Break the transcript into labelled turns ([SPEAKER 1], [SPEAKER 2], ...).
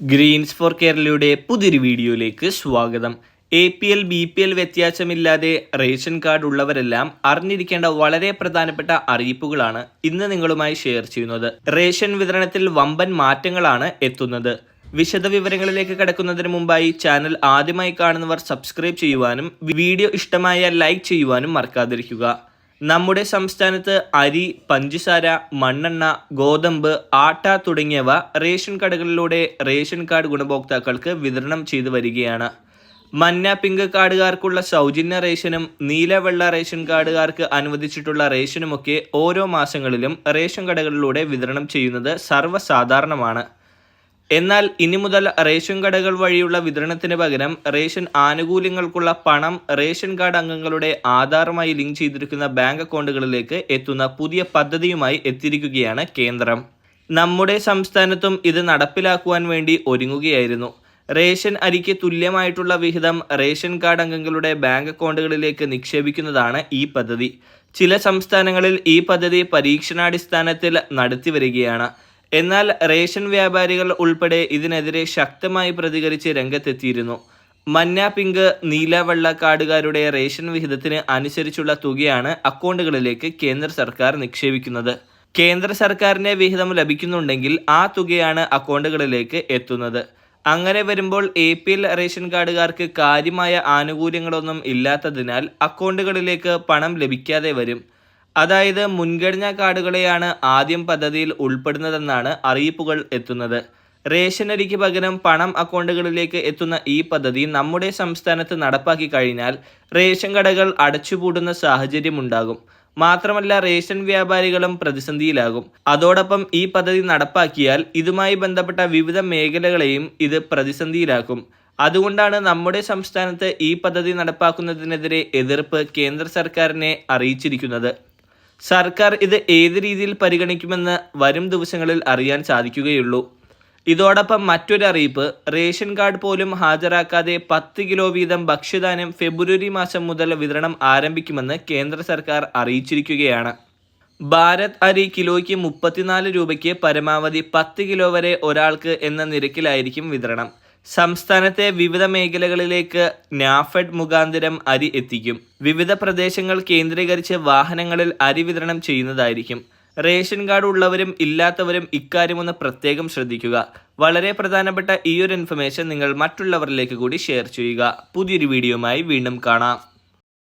[SPEAKER 1] Green's four കേരളയുടെ പുതിയൊരു വീഡിയോയിലേക്ക് സ്വാഗതം. A P L B P L വ്യത്യാസമില്ലാതെ റേഷൻ കാർഡ് ഉള്ളവരെല്ലാം അറിഞ്ഞിരിക്കേണ്ട വളരെ പ്രധാനപ്പെട്ട അറിയിപ്പുകളാണ് ഇന്ന് നിങ്ങളുമായി ഷെയർ ചെയ്യുന്നത്. റേഷൻ വിതരണത്തിൽ വമ്പൻ മാറ്റങ്ങളാണ് എത്തുന്നത്. വിശദ വിവരങ്ങളിലേക്ക് കടക്കുന്നതിന് മുമ്പായി ചാനൽ ആദ്യമായി കാണുന്നവർ സബ്സ്ക്രൈബ് ചെയ്യുവാനും വീഡിയോ ഇഷ്ടമായ ലൈക്ക് ചെയ്യുവാനും മറക്കാതിരിക്കുക. നമ്മുടെ സംസ്ഥാനത്ത് അരി പഞ്ചസാര മണ്ണെണ്ണ ഗോതമ്പ് ആട്ട തുടങ്ങിയവ റേഷൻ കടകളിലൂടെ റേഷൻ കാർഡ് ഗുണഭോക്താക്കൾക്ക് വിതരണം ചെയ്തു വരികയാണ്. മഞ്ഞ പിങ്ക് കാർഡുകാർക്കുള്ള സൗജന്യ റേഷനും നീലവെള്ള റേഷൻ കാർഡുകാർക്ക് അനുവദിച്ചിട്ടുള്ള റേഷനുമൊക്കെ ഓരോ മാസങ്ങളിലും റേഷൻ കടകളിലൂടെ വിതരണം ചെയ്യുന്നത് സർവസാധാരണമാണ്. എന്നാൽ ഇനി മുതൽ റേഷൻ കടകൾ വഴിയുള്ള വിതരണത്തിന് പകരം റേഷൻ ആനുകൂല്യങ്ങൾക്കുള്ള പണം റേഷൻ കാർഡ് അംഗങ്ങളുടെ ആധാറുമായി ലിങ്ക് ചെയ്തിരിക്കുന്ന ബാങ്ക് അക്കൗണ്ടുകളിലേക്ക് എത്തുന്ന പുതിയ പദ്ധതിയുമായി എത്തിയിരിക്കുകയാണ് കേന്ദ്രം. നമ്മുടെ സംസ്ഥാനത്തും ഇത് നടപ്പിലാക്കുവാൻ വേണ്ടി ഒരുങ്ങുകയായിരുന്നു. റേഷൻ അരിക്ക് തുല്യമായിട്ടുള്ള വിഹിതം റേഷൻ കാർഡ് അംഗങ്ങളുടെ ബാങ്ക് അക്കൗണ്ടുകളിലേക്ക് നിക്ഷേപിക്കുന്നതാണ് ഈ പദ്ധതി. ചില സംസ്ഥാനങ്ങളിൽ ഈ പദ്ധതി പരീക്ഷണാടിസ്ഥാനത്തിൽ നടത്തി വരികയാണ് എന്നാൽ റേഷൻ വ്യാപാരികൾ ഉൾപ്പെടെ ഇതിനെതിരെ ശക്തമായി പ്രതികരിച്ച് രംഗത്തെത്തിയിരുന്നു. മഞ്ഞ പിങ്ക് നീല വെള്ള കാർഡുകാരുടെ റേഷൻ വിഹിതത്തിന് അനുസരിച്ചുള്ള തുകയാണ് അക്കൗണ്ടുകളിലേക്ക് കേന്ദ്ര സർക്കാർ നിക്ഷേപിക്കുന്നത്. കേന്ദ്ര സർക്കാരിന്റെ വിഹിതം ലഭിക്കുന്നുണ്ടെങ്കിൽ ആ തുകയാണ് അക്കൗണ്ടുകളിലേക്ക് എത്തുന്നത്. അങ്ങനെ വരുമ്പോൾ എ പി എൽ റേഷൻ കാർഡുകാർക്ക് കാര്യമായ ആനുകൂല്യങ്ങളൊന്നും ഇല്ലാത്തതിനാൽ അക്കൗണ്ടുകളിലേക്ക് പണം ലഭിക്കാതെ വരും. അതായത് മുൻഗണനാ കാർഡുകളെയാണ് ആദ്യം പദ്ധതിയിൽ ഉൾപ്പെടുന്നതെന്നാണ് അറിയിപ്പുകൾ എത്തുന്നത്. റേഷനരിക്ക് പകരം പണം അക്കൗണ്ടുകളിലേക്ക് എത്തുന്ന ഈ പദ്ധതി നമ്മുടെ സംസ്ഥാനത്ത് നടപ്പാക്കി കഴിഞ്ഞാൽ റേഷൻ കടകൾ അടച്ചുപൂട്ടുന്ന സാഹചര്യമുണ്ടാകും. മാത്രമല്ല റേഷൻ വ്യാപാരികളും പ്രതിസന്ധിയിലാകും. അതോടൊപ്പം ഈ പദ്ധതി നടപ്പാക്കിയാൽ ഇതുമായി ബന്ധപ്പെട്ട വിവിധ മേഖലകളെയും ഇത് പ്രതിസന്ധിയിലാക്കും. അതുകൊണ്ടാണ് നമ്മുടെ സംസ്ഥാനത്ത് ഈ പദ്ധതി നടപ്പാക്കുന്നതിനെതിരെ എതിർപ്പ് കേന്ദ്ര സർക്കാരിനെ അറിയിച്ചിരിക്കുന്നത്. സർക്കാർ ഇത് ഏത് രീതിയിൽ പരിഗണിക്കുമെന്ന് വരും ദിവസങ്ങളിൽ അറിയാൻ സാധിക്കുകയുള്ളൂ. ഇതോടൊപ്പം മറ്റൊരു അറിയിപ്പ് റേഷൻ കാർഡ് പോലും ഹാജരാക്കാതെ പത്ത് കിലോ വീതം ഭക്ഷ്യധാന്യം ഫെബ്രുവരി മാസം മുതൽ വിതരണം ആരംഭിക്കുമെന്ന് കേന്ദ്ര സർക്കാർ അറിയിച്ചിരിക്കുകയാണ്. ഭാരത് അരി കിലോയ്ക്ക് മുപ്പത്തിനാല് രൂപയ്ക്ക് പരമാവധി പത്ത് കിലോ വരെ ഒരാൾക്ക് എന്ന നിരക്കിലായിരിക്കും വിതരണം. സംസ്ഥാനത്തെ വിവിധ മേഖലകളിലേക്ക് നാഫെഡ് മുഖാന്തരം അരി എത്തിക്കും. വിവിധ പ്രദേശങ്ങൾ കേന്ദ്രീകരിച്ച് വാഹനങ്ങളിൽ അരി വിതരണം ചെയ്യുന്നതായിരിക്കും. റേഷൻ കാർഡ് ഉള്ളവരും ഇല്ലാത്തവരും ഇക്കാര്യമൊന്ന് പ്രത്യേകം ശ്രദ്ധിക്കുക. വളരെ പ്രധാനപ്പെട്ട ഈ ഒരു ഇൻഫർമേഷൻ നിങ്ങൾ മറ്റുള്ളവരിലേക്ക് കൂടി ഷെയർ ചെയ്യുക. പുതിയൊരു വീഡിയോയുമായി വീണ്ടും കാണാം.